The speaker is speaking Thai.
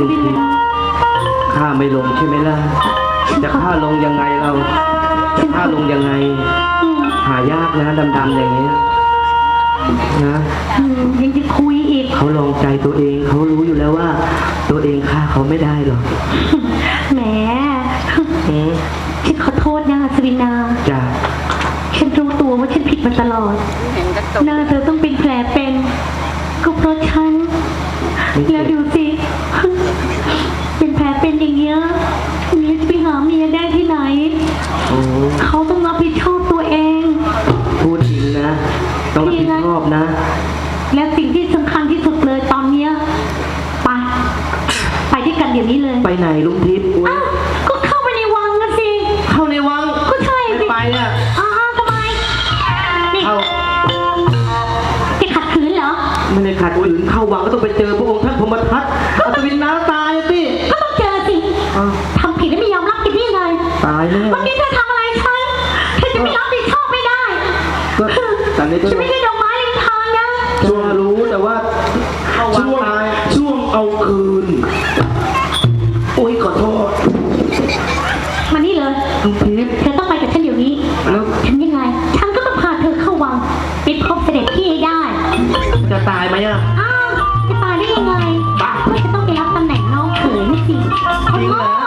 ลุงทิพย์ฆ่าไม่ลงใช่ไหมล่ะจะฆ่าลงยังไงเรา จะฆ่าลงยังไงอืมหายากนะดำๆอย่างเงี้ยนะอืมยังจะคุยอีก เขาลองใจตัวเองเขารู้อยู่แล้วว่า ตัวเองฆ่าเขาไม่ได้หรอกแหมอืมฉันขอโทษนะสวินาจ้ะฉันรู้ตัวว่าฉันผิดมาตลอดหน้าเธอต้องเป็นแผลเป็น ก็เพราะฉันแล้วดูสิ เป็นแผลเป็นอย่างเงี้ยแล้วจะไปหาเมียได้ที่ไหน โอ้เขาต้องรับผิดชอบตัวเอง พูดจริงนะ ต้องรับผิดชอบนะ และสิ่งที่สำคัญที่สุดเลยตอนเนี้ยไปไปด้วยกันเดี๋ยวนี้เลยไปไหนลุงทิพย์อุ๊ยอ้าวก็เข้าไปในวังนะสิ เข้าในวังก็ใช่ไม่สิไปอะ อ้าวทำไมนี่เข้า จะขัดขืนเหรอ ไม่ได้ขัดขืนเข้าวังก็ต้องไปเจอายแน่วันนี้เธอทำอะไรฉันเธอจะไม่รับผิดชอบไม่ได้ก็ตอนนี้ฉันไม่ใช่ดอกไม้ลิมทางนะชัวรู้แต่ว่าช่วงช่วงเอาคืน โอ้ยขอโทษ มานี่เลยน้งเพชรเธอต้องไปกับฉันเดี๋ยวนี้แล้วฉันยังไง ฉันก็ต้องพาเธอเข้าวังไปพบเสด็จพี่ให้ได้ จะตายไหมอะอ้จะตายได้ยังไงก็จะต้องไปรับตำแหน่งน้องเขยนี่สิจริงเหรอ